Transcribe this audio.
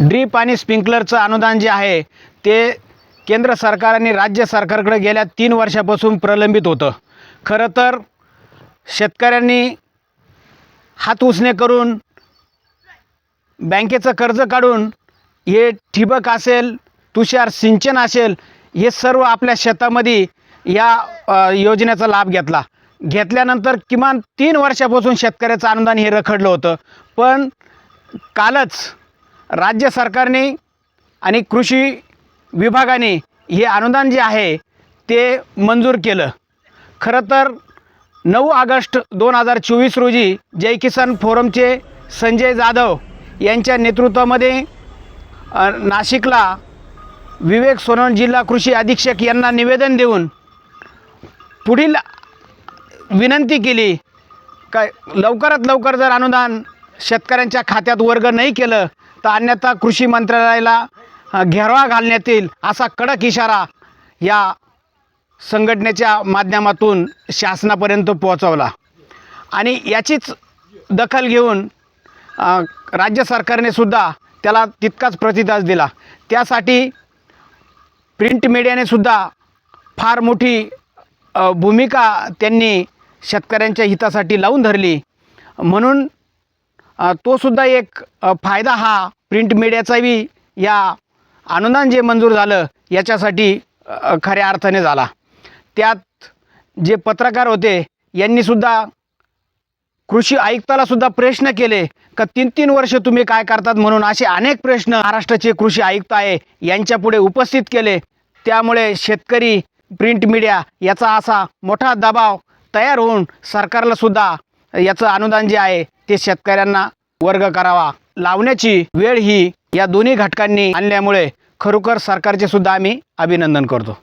Drip आणि स्प्रिंकलरचं अनुदान जे आहे ते केंद्र सरकार आणि राज्य सरकारकडे गेल्या तीन वर्षापासून प्रलंबित होतं. खरं तर शेतकऱ्यांनी हात उसने करून बँकेचं कर्ज काढून हे ठिबक असेल तुषार सिंचन असेल हे सर्व आपल्या शेतामध्ये या योजनेचा लाभ घेतला. घेतल्यानंतर किमान तीन वर्षापासून शेतकऱ्याचं अनुदान हे रखडलं होतं. पण कालच राज्य सरकारने आणि कृषी विभागाने हे अनुदान जे आहे ते मंजूर केलं. खरं तर नऊ ऑगस्ट दोन हजार चोवीस रोजी जय किसान फोरमचे संजय जाधव यांच्या नेतृत्वामध्ये नाशिकला विवेक सोनवणे जिल्हा कृषी अधीक्षक यांना निवेदन देऊन पुढील विनंती केली. का लवकरात लवकर जर अनुदान शेतकऱ्यांच्या खात्यात वर्ग नाही केलं तर अन्यथा कृषी मंत्रालयाला घेरवा घालण्यात येईल असा कडक इशारा या संघटनेच्या माध्यमातून शासनापर्यंत पोहोचवला. आणि याचीच दखल घेऊन राज्य सरकारने सुद्धा त्याला तितकाच प्रतिसाद दिला. त्यासाठी प्रिंट मीडियाने सुद्धा फार मोठी भूमिका त्यांनी शेतकऱ्यांच्या हितासाठी लावून धरली. म्हणून तो सुद्धा एक फायदा हा प्रिंट मीडियाचाही या अनुदान जे मंजूर झालं याच्यासाठी खऱ्या अर्थाने झाला. त्यात जे पत्रकार होते यांनीसुद्धा कृषी आयुक्तालासुद्धा प्रश्न केले का तीन तीन वर्ष तुम्ही काय करतात म्हणून असे अनेक प्रश्न महाराष्ट्राचे कृषी आयुक्त आहे यांच्यापुढे उपस्थित केले. त्यामुळे शेतकरी प्रिंट मीडिया याचा असा मोठा दबाव तयार होऊन सरकारलासुद्धा याचं अनुदान जे आहे ते शेतकऱ्यांना वर्ग करावा. लावण्याची वेळ ही या दोन्ही घटकांनी आणल्यामुळे खरोखर सरकारचे सुद्धा आम्ही अभिनंदन करतो.